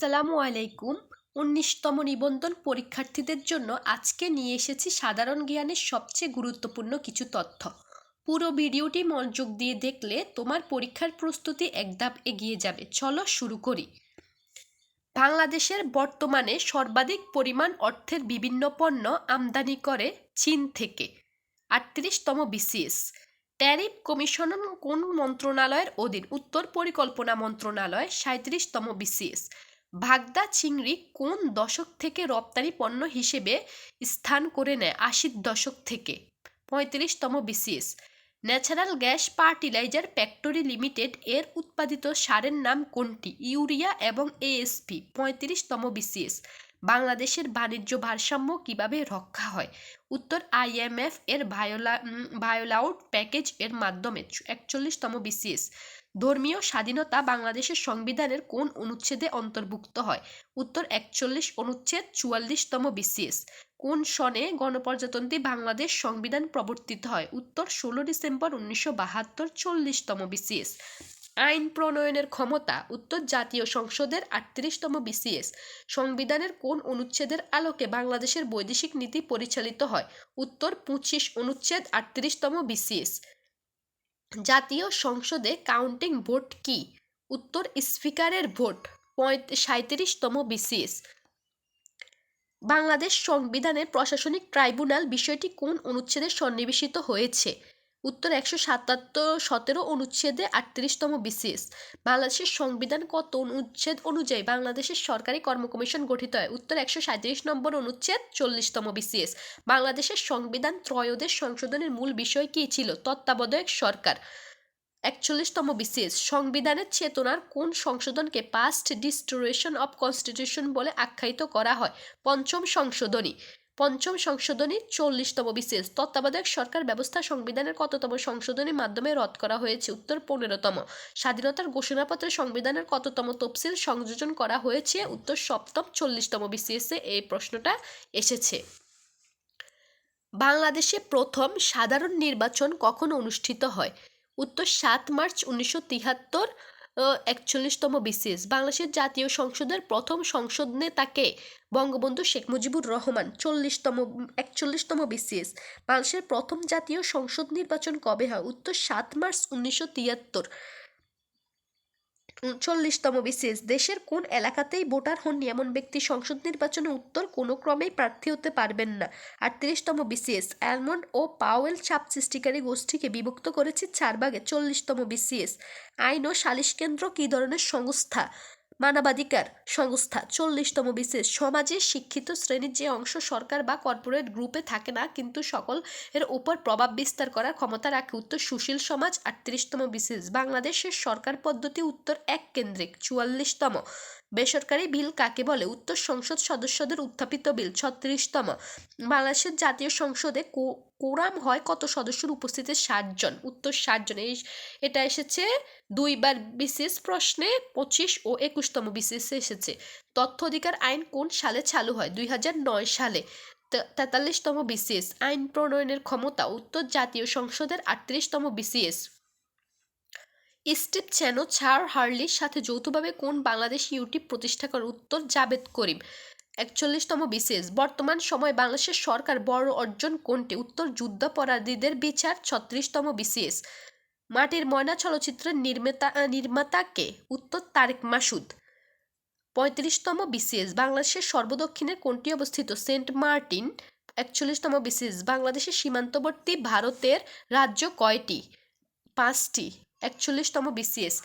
আসসালামু আলাইকুম। উনিশতম নিবন্ধন পরীক্ষার্থীদের জন্য আজকে নিয়ে এসেছি সাধারণ জ্ঞানের সবচেয়ে গুরুত্বপূর্ণ কিছু তথ্য। পুরো ভিডিওটি মনোযোগ দিয়ে দেখলে তোমার পরীক্ষার প্রস্তুতি এক ধাপ এগিয়ে যাবে। চলো শুরু করি। বাংলাদেশের বর্তমানে সর্বাধিক পরিমাণ অর্থের বিভিন্ন পণ্য আমদানি করে চীন থেকে। আটত্রিশতম বিসিএস। ট্যারিফ কমিশন কোন মন্ত্রণালয়ের অধীন? উত্তর পরিকল্পনা মন্ত্রণালয় সাঁত্রিশতম বিসিএস। ভাগদা চিংড়ি কোন দশক থেকে রপ্তানি পণ্য হিসেবে স্থান করে নেয় আশির দশক থেকে? পঁয়ত্রিশতম BCS. Natural gas fertilizer factory limited এর উৎপাদিত সারের নাম কোনটি? ইউরিয়া এবং এএসপি। পঁয়ত্রিশতম বিসিএস। বাংলাদেশের বাণিজ্য ভারসাম্য কীভাবে রক্ষা হয়? উত্তর, আইএমএফ এর ভায়োলা ভায়োলাউট প্যাকেজ এর মাধ্যমে একচল্লিশতম বিসিএস। ধর্মীয় স্বাধীনতা বাংলাদেশের সংবিধানের কোন অনুচ্ছেদে অন্তর্ভুক্ত হয়? উত্তর, একচল্লিশ অনুচ্ছেদ, চুয়াল্লিশতম বিসিএস। কোন সনে গণপ্রজাতন্ত্রী বাংলাদেশ সংবিধান প্রবর্তিত হয়? উত্তর, ষোলো ডিসেম্বর উনিশশো বাহাত্তর, চল্লিশতম বিসিএস। আইন প্রণয়নের ক্ষমতা উত্তর জাতীয় সংসদের আটত্রিশতম বিসিএস। সংবিধানের কোন অনুচ্ছেদের আলোকে বাংলাদেশের বৈদেশিক নীতি পরিচালিত হয়? উত্তর পঁচিশ অনুচ্ছেদ আটত্রিশতম বিসিএস। জাতীয় সংসদে কাউন্টিং ভোট কি? উত্তর স্পিকারের ভোট সাঁত্রিশতম বিসিএস। বাংলাদেশ সংবিধানের প্রশাসনিক ট্রাইব্যুনাল বিষয়টি কোন অনুচ্ছেদে সন্নিবেশিত হয়েছে? উত্তর একশো সাতাত্তর সতেরো অনুচ্ছেদে আটত্রিশতম বিসিএস। বাংলাদেশের সংবিধান কত অনুচ্ছেদ অনুযায়ী বাংলাদেশের সরকারি কর্ম কমিশন গঠিত হয়? উত্তর একশো সাঁত্রিশ নম্বর অনুচ্ছেদ, চল্লিশতম বিসিএস। বাংলাদেশের সংবিধান ত্রয়োদশ সংশোধনের মূল বিষয় কী ছিল? তত্ত্বাবধায়ক সরকার। একচল্লিশতম বিসিএস। সংবিধানের চেতনার কোন সংশোধনকে পাস্ট ডিস্টোরেশন অব কনস্টিটিউশন বলে আখ্যায়িত করা হয়? পঞ্চম সংশোধনী। পঞ্চম সংশোধনী চল্লিশতম বিশেষ তত্ত্বাবধায়ক সরকার ব্যবস্থা সংবিধানের কততম সংশোধনীর মাধ্যমে রদ করা হয়েছে? উত্তর পনেরোতম। স্বাধীনতার ঘোষণাপত্রে সংবিধানের কততম তফসিল সংযোজন করা হয়েছে? উত্তর সপ্তম চল্লিশতম বিসিএসে এই প্রশ্নটা এসেছে। বাংলাদেশে প্রথম সাধারণ নির্বাচন কখন অনুষ্ঠিত হয়? উত্তর সাত মার্চ উনিশশো একচল্লিশতম বিসিএস। বাংলাদেশের জাতীয় সংসদের প্রথম সংসদ নেতাকে বঙ্গবন্ধু শেখ মুজিবুর রহমান চল্লিশতম, একচল্লিশতম বিসিএস। বাংলাদেশের প্রথম জাতীয় সংসদ নির্বাচন কবে হয়? উত্তর সাত মার্চ উনিশশো তিয়াত্তর। চল্লিশতম বিসিএস। দেশের কোন এলাকাতেই ভোটার হননি এমন ব্যক্তি সংসদ নির্বাচনে উত্তর কোনো ক্রমেই প্রার্থী হতে পারবেন না। আটত্রিশতম বিসিএস। অ্যালমন্ড ও পাওয়েল ছাপ সৃষ্টিকারী গোষ্ঠীকে বিভক্ত করেছে চারবাগে চল্লিশতম বিসিএস। আইন ও সালিশ কেন্দ্র কী ধরনের সংস্থা? মানবাধিকার সংস্থা চল্লিশতম বিশেষ সমাজে শিক্ষিত শ্রেণির যে অংশ সরকার বা কর্পোরেট গ্রুপে থাকে না, কিন্তু সকল এর উপর প্রভাব বিস্তার করার ক্ষমতা রাখে উত্তর সুশীল সমাজ, আটত্রিশতম বিশেষ বাংলাদেশের সরকার পদ্ধতি উত্তর এক কেন্দ্রিক, চুয়াল্লিশতম। বেসরকারি বিল কাকে বলে? উত্তর সংসদ সদস্যদের উত্থাপিত বিল, ছত্রিশতম। বাংলাদেশের জাতীয় সংসদে কোরাম হয় কত সদস্যের উপস্থিতিতে? ষাটজন উত্তর ষাটজন এই এটা এসেছে দুইবার বিশেষ প্রশ্নে পঁচিশ ও একুশতম বিশেষে এসেছে। তথ্য অধিকার আইন কোন সালে চালু হয়? দুই সালে। তেতাল্লিশতম বিসিএস। আইন প্রণয়নের ক্ষমতা। উত্তর জাতীয় সংসদের আটত্রিশতম বিসিএস। স্টিভ চ্যানো ছাড় হার্লির সাথে যৌথভাবে কোন বাংলাদেশ ইউটিউব প্রতিষ্ঠা করে উত্তর জাবেদ করিম। একচল্লিশতম বিশেষ বর্তমান সময় বাংলাদেশের সরকার বড় অর্জন কোনটি? উত্তর, যুদ্ধাপরাধীদের বিচার, ছত্রিশতম বিসিএস। মাটির ময়না চলচ্চিত্রের নির্মাতা, নির্মাতাকে উত্তর, তারেক মাসুদ। পঁয়ত্রিশতম বিসিএস। বাংলাদেশের সর্বদক্ষিণে কোনটি অবস্থিত? সেন্ট মার্টিন, একচল্লিশতম বিসিএস। বাংলাদেশের সীমান্তবর্তী ভারতের রাজ্য কয়টি? পাঁচটি। একচল্লিশতম বিসিএস।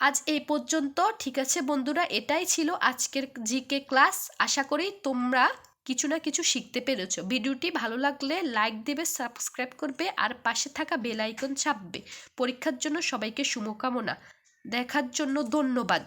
আজ এই পর্যন্ত। ঠিক আছে বন্ধুরা, এটাই ছিল আজকের জিকে ক্লাস। আশা করি তোমরা কিছু না কিছু শিখতে পেরেছ। ভিডিওটি ভালো লাগলে লাইক দেবে, সাবস্ক্রাইব করবে, আর পাশে থাকা বেল আইকন ছাপবে পরীক্ষার জন্য সবাইকে শুভকামনা। দেখার জন্য ধন্যবাদ।